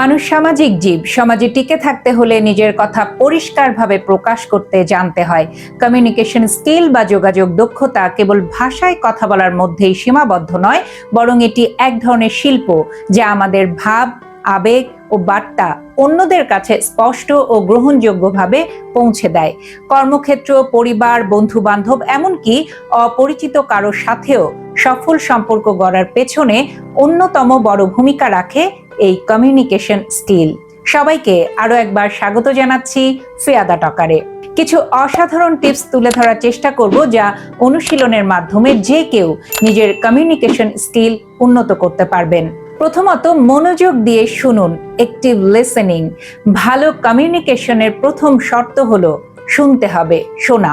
মানুষ সামাজিক জীব। সমাজে টিকে থাকতে হলে নিজের কথা পরিষ্কারভাবে প্রকাশ করতে জানতে হয়। কমিউনিকেশন স্কিল বা যোগাযোগ দক্ষতা কেবল ভাষায় কথা বলার মধ্যেই সীমাবদ্ধ নয়, বরং এটি এক ধরনের শিল্প, যা আমাদের ভাব আবেগ ও বার্তা অন্যদের কাছে স্পষ্ট ও গ্রহণযোগ্যভাবে পৌঁছে দেয়। কর্মক্ষেত্র, পরিবার বন্ধু বান্ধব এমনকি অপরিচিত কারোর সাথেও সফল সম্পর্ক গড়ার পেছনে অন্যতম বড় ভূমিকা রাখে এই কমিউনিকেশন স্কিল সবাইকে আরও একবার স্বাগত জানাচ্ছি ফিয়াদা টকারে। কিছু অসাধারণ টিপস তুলে ধরার চেষ্টা করব যা অনুশীলনের মাধ্যমে যে কেউ নিজের কমিউনিকেশন স্কিল উন্নত করতে পারবেন। প্রথমত মনোযোগ দিয়ে শুনুন একটিভ লিসেনিং ভালো কমিউনিকেশনের প্রথম শর্ত হলো, শুনতে হবে, শোনা।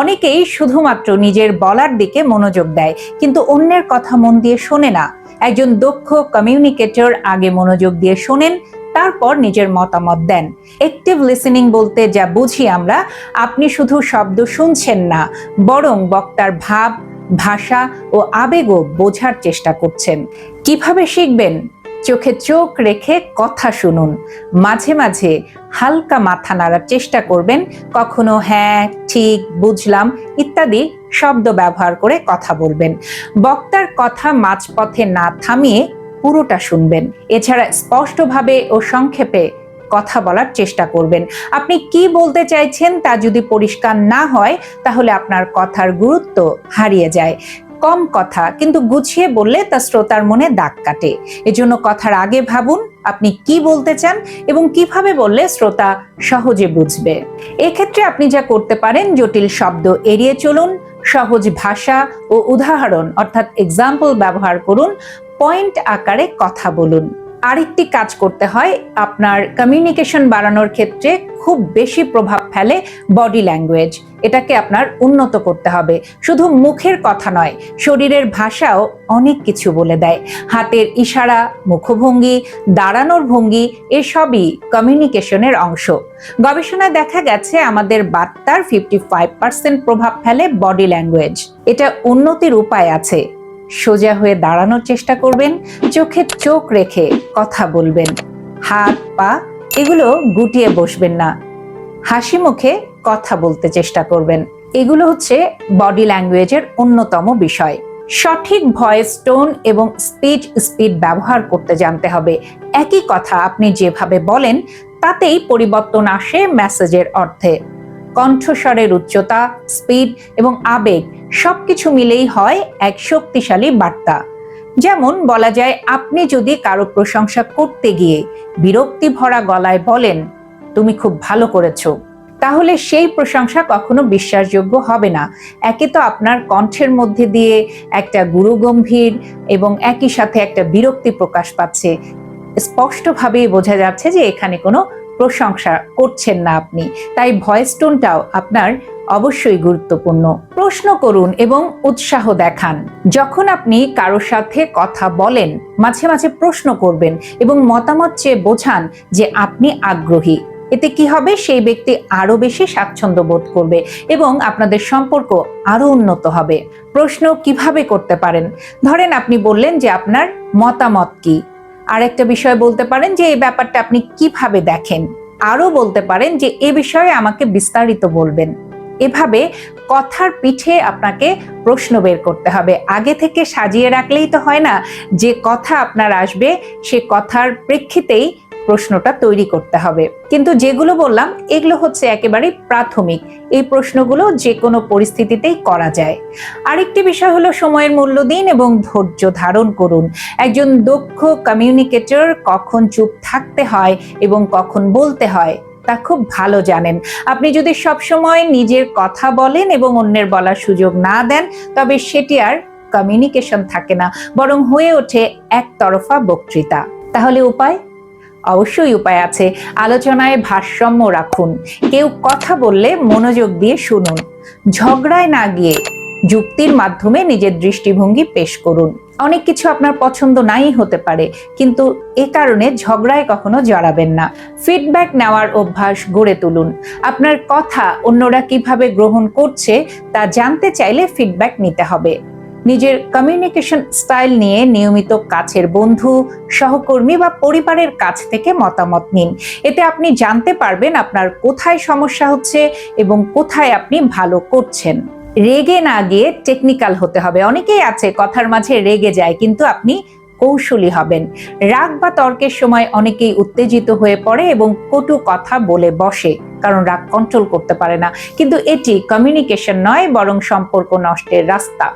অনেকেই শুধুমাত্র নিজের বলার দিকে মনোযোগ দেয়, কিন্তু অন্যের কথা মন দিয়ে শোনে না। একজন দক্ষ কমিউনিকেটর আগে মনোযোগ দিয়ে শোনেন, তারপর নিজের মতামত দেন। অ্যাক্টিভ লিসেনিং বলতে যা বুঝি আমরা, আপনি শুধু শব্দ শুনছেন না, বরং বক্তার ভাব ভাষা ও আবেগও বোঝার চেষ্টা করছেন। কীভাবে শিখবেন? চোখে চোখ রেখে কথা শুনুন। মাঝে মাঝে হালকা মাথা নাড়ার চেষ্টা করবেন। কখনো হ্যাঁ ঠিক, বুঝলাম ইত্যাদি শব্দ ব্যবহার করে কথা বলবেন। বক্তার কথা মাঝপথে না থামিয়ে পুরোটা শুনবেন। এছাড়া স্পষ্টভাবে ও সংক্ষেপে কথা বলার চেষ্টা করবেন। আপনি কি বলতে চাইছেন তা যদি পরিষ্কার না হয়, তাহলে আপনার কথার গুরুত্ব হারিয়ে যায়। কম কথা, কিন্তু গুছিয়ে বললে তা শ্রোতার মনে দাগ কাটে। এজন্য কথার আগে ভাবুন, আপনি কি বলতে চান এবং কীভাবে বললে শ্রোতা সহজে বুঝবে। এক্ষেত্রে আপনি যা করতে পারেন, জটিল শব্দ এড়িয়ে চলুন, সহজ ভাষা ও উদাহরণ, অর্থাৎ এক্সাম্পল ব্যবহার করুন পয়েন্ট আকারে কথা বলুন। আরেকটি কাজ করতে হয়। আপনার কমিউনিকেশন বাড়ানোর ক্ষেত্রে খুব বেশি প্রভাব ফেলে বডি ল্যাঙ্গুয়েজ এটাকে আপনার উন্নত করতে হবে। শুধু মুখের কথা নয়, শরীরের ভাষাও অনেক কিছু বলে দেয়। হাতের ইশারা, মুখভঙ্গি, দাঁড়ানোর ভঙ্গি, এসবই কমিউনিকেশনের অংশ। গবেষণায় দেখা গেছে আমাদের বার্তার ফিফটি ফাইভ পার্সেন্ট প্রভাব ফেলে বডি ল্যাঙ্গুয়েজ এটা উন্নতির উপায় আছে। সোজা হয়ে দাঁড়ানোর চেষ্টা করবেন, চোখে চোখ রেখে কথা বলবেন। হাত, পা, এগুলো গুটিয়ে বসবেন না। হাসি মুখে কথা বলতে চেষ্টা করবেন। এগুলো হচ্ছে বডি ল্যাঙ্গুয়েজের অন্যতম বিষয়। সঠিক ভয়েস, টোন এবং স্পিচ, স্পিড ব্যবহার করতে জানতে হবে। একই কথা আপনি যেভাবে বলেন, তাতেই পরিবর্তন আসে মেসেজের অর্থে। কণ্ঠস্বরের উচ্চতা স্পিড এবং আবেগ সবকিছু মিলেই হয় এক শক্তিশালী বার্তা। যেমন বলা যায়, আপনি যদি কারও প্রশংসা করতে গিয়ে বিরক্তি ভরা গলায় বলেন, তুমি খুব ভালো করেছ, তাহলে সেই প্রশংসা কখনো বিশ্বাসযোগ্য হবে না। একে তো আপনার কণ্ঠের মধ্যে দিয়ে একটা গুরুগম্ভীর এবং একই সাথে একটা বিরক্তি প্রকাশ পাচ্ছে। স্পষ্টভাবেই বোঝা যাচ্ছে যে এখানে কোনো প্রশংসা করছেন না আপনি। তাই ভয়েস টোনটাও আপনার অবশ্যই গুরুত্বপূর্ণ। প্রশ্ন করুন এবং উৎসাহ দেখান। যখন আপনি কারোর সাথে কথা বলেন, মাঝে মাঝে প্রশ্ন করবেন এবং মতামত চেয়ে বোঝান যে আপনি আগ্রহী। এতে কি হবে? সেই ব্যক্তি আরও বেশি স্বাচ্ছন্দ্য বোধ করবে এবং আপনাদের সম্পর্ক আরও উন্নত হবে। প্রশ্ন কীভাবে করতে পারেন? ধরেন আপনি বললেন যে আপনার মতামত কি? আরেকটা বিষয় বলতে পারেন যে এই ব্যাপারটা আপনি কীভাবে দেখেন? আরও বলতে পারেন যে এ বিষয়ে আমাকে বিস্তারিত বলবেন। এভাবে কথার পিঠে আপনাকে প্রশ্ন বের করতে হবে। আগে থেকে সাজিয়ে রাখলেই তো হয় না, যে কথা আপনার আসবে, সে কথার প্রেক্ষিতেই প্রশ্নটা তৈরি করতে হবে। কিন্তু যেগুলো বললাম, এগুলো হচ্ছে একেবারে প্রাথমিক। এই প্রশ্নগুলো যে কোনো পরিস্থিতিতেই করা যায়। আরেকটি বিষয় হলো সময়ের মূল্য দিন এবং ধৈর্য ধারণ করুন। একজন দক্ষ কমিউনিকেটর কখন চুপ থাকতে হয় এবং কখন বলতে হয়, তা খুব ভালো জানেন। আপনি যদি সবসময় নিজের কথা বলেন এবং অন্যের বলার সুযোগ না দেন, তবে সেটি আর কমিউনিকেশন থাকে না, বরং হয়ে ওঠে একতরফা বক্তৃতা। তাহলে উপায়? অবশ্যই উপায় আছে। আলোচনায় ভারসাম্য রাখুন। কেউ কথা বললে মনোযোগ দিয়ে শুনুন। ঝগড়ায় না গিয়ে যুক্তির মাধ্যমে নিজের দৃষ্টিভঙ্গি পেশ করুন। অনেক কিছু আপনার পছন্দ নাই হতে পারে, কিন্তু এ কারণে ঝগড়ায় কখনো জড়াবেন না। ফিডব্যাক নেওয়ার অভ্যাস গড়ে তুলুন। আপনার কথা অন্যরা কীভাবে গ্রহণ করছে তা জানতে চাইলে ফিডব্যাক নিতে হবে। নিজের কমিউনিকেশন স্টাইল নিয়ে নিয়মিত কাছের বন্ধু, সহকর্মী বা পরিবারের কাছ থেকে মতামত নিন। এতে আপনি জানতে পারবেন আপনার কোথায় সমস্যা হচ্ছে এবং কোথায় আপনি ভালো করছেন। রেগে না গিয়ে টেকনিক্যাল হতে হবে। অনেকেই আছে, কথার মাঝে রেগে যায়, কিন্তু আপনি কৌশলী হবেন। রাগ বা তর্কের সময় অনেকেই উত্তেজিত হয়ে পড়ে এবং কটু কথা বলে বসে, কারণ রাগ কন্ট্রোল করতে পারে না। কিন্তু এটি কমিউনিকেশন নয়, বরং সম্পর্ক নষ্টের রাস্তা।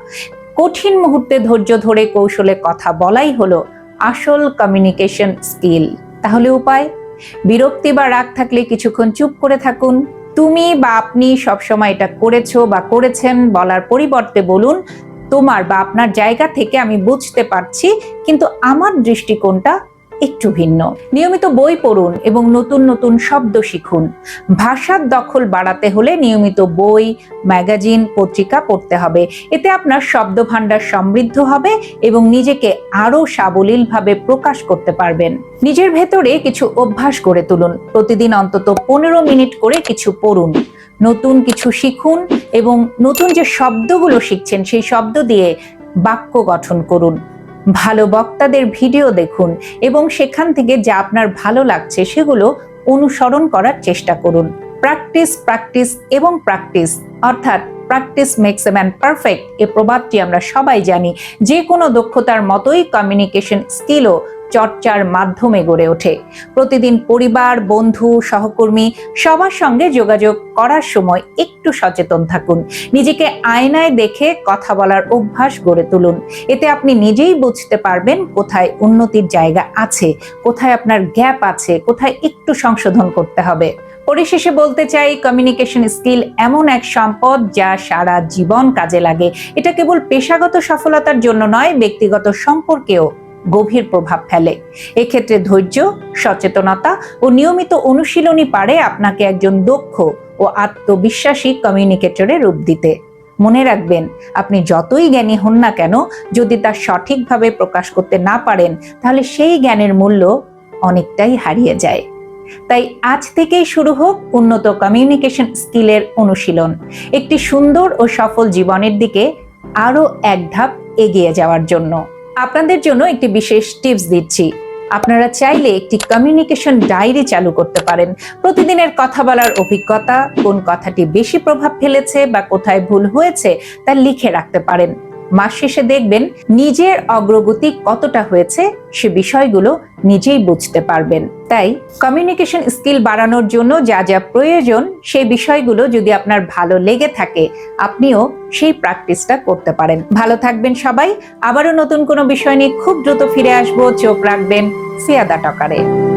কঠিন মুহূর্তে ধৈর্য ধরে কৌশলে কথা বলাই হলো আসল কমিউনিকেশন স্কিল তাহলে উপায়? বিরক্তি বা রাগ থাকলে কিছুক্ষণ চুপ করে থাকুন। তুমি বা আপনি সবসময় এটা করেছ বা করেছেন বলার পরিবর্তে বলুন, তোমার বা আপনার জায়গা থেকে আমি বুঝতে পারছি, কিন্তু আমার দৃষ্টিকোণটা একটু ভিন্ন। নিয়মিত বই পড়ুন এবং নতুন নতুন শব্দ শিখুন। ভাষার দখল বাড়াতে হলে নিয়মিত বই, ম্যাগাজিন, পত্রিকা পড়তে হবে। এতে আপনার শব্দ ভাণ্ডার সমৃদ্ধ হবে এবং নিজেকে আরও সাবলীলভাবে প্রকাশ করতে পারবেন। নিজের ভেতরে কিছু অভ্যাস গড়ে তুলুন। প্রতিদিন অন্তত পনেরো মিনিট করে কিছু পড়ুন। নতুন কিছু শিখুন এবং নতুন যে শব্দগুলো শিখছেন, সেই শব্দ দিয়ে বাক্য গঠন করুন। ভালো বক্তাদের ভিডিও দেখুন এবং সেখান থেকে যা আপনার ভালো লাগছে সেগুলো অনুসরণ করার চেষ্টা করুন। প্র্যাকটিস প্র্যাকটিস এবং প্র্যাকটিস, অর্থাৎ practice makes a man perfect এ প্রবাদটি আমরা সবাই জানি। যে কোনো দক্ষতার মতোই কমিউনিকেশন স্কিলও চর্চার মাধ্যমে গড়ে ওঠে। প্রতিদিন পরিবার, বন্ধু, সহকর্মী সবার সঙ্গে যোগাযোগ করার সময় একটু সচেতন থাকুন। নিজেকে আয়নায় দেখে কথা বলার অভ্যাস গড়ে তুলুন। এতে আপনি নিজেই বুঝতে পারবেন কোথায় উন্নতির জায়গা আছে, কোথায় আপনার গ্যাপ আছে, কোথায় একটু সংশোধন করতে হবে। পরিশেষে বলতে চাই কমিউনিকেশন স্কিল এমন এক সম্পদ যা সারা জীবন কাজে লাগে। এটা কেবল পেশাগত সফলতার জন্য নয়, ব্যক্তিগত সম্পর্কেও গভীর প্রভাব ফেলে। এক্ষেত্রে ধৈর্য, সচেতনতা ও নিয়মিত অনুশীলনী পারে আপনাকে একজন দক্ষ ও আত্মবিশ্বাসী কমিউনিকেটরে রূপ দিতে। মনে রাখবেন, আপনি যতই জ্ঞানী হন না কেন, যদি তা সঠিকভাবে প্রকাশ করতে না পারেন, তাহলে সেই জ্ঞানের মূল্য অনেকটাই হারিয়ে যায়। তাই আজ থেকেই শুরু হোক উন্নত কমিউনিকেশন স্কিলের অনুশীলন। একটি সুন্দর ও সফল জীবনের দিকে আরও এক ধাপ এগিয়ে যাওয়ার জন্য। আপনাদের জন্য একটি বিশেষ টিপস দিচ্ছি। আপনারা চাইলে একটি কমিউনিকেশন ডায়েরি চালু করতে পারেন। প্রতিদিনের কথা বলার অভিজ্ঞতা, কোন কথাটি বেশি প্রভাব ফেলেছে বা কোথায় ভুল হয়েছে তা লিখে রাখতে পারেন। মাস শেষে দেখবেন নিজের অগ্রগতি কতটা হয়েছে সে বিষয়গুলো নিজেই বুঝতে পারবেন। তাই কমিউনিকেশন স্কিল বাড়ানোর জন্য যা যা প্রয়োজন সেই বিষয়গুলো যদি আপনার ভালো লেগে থাকে, আপনিও সেই প্র্যাকটিসটা করতে পারেন। ভালো থাকবেন সবাই। আবারও নতুন কোনো বিষয় নিয়ে খুব দ্রুত ফিরে আসব। চোখ রাখবেন সিয়াদা টকারে।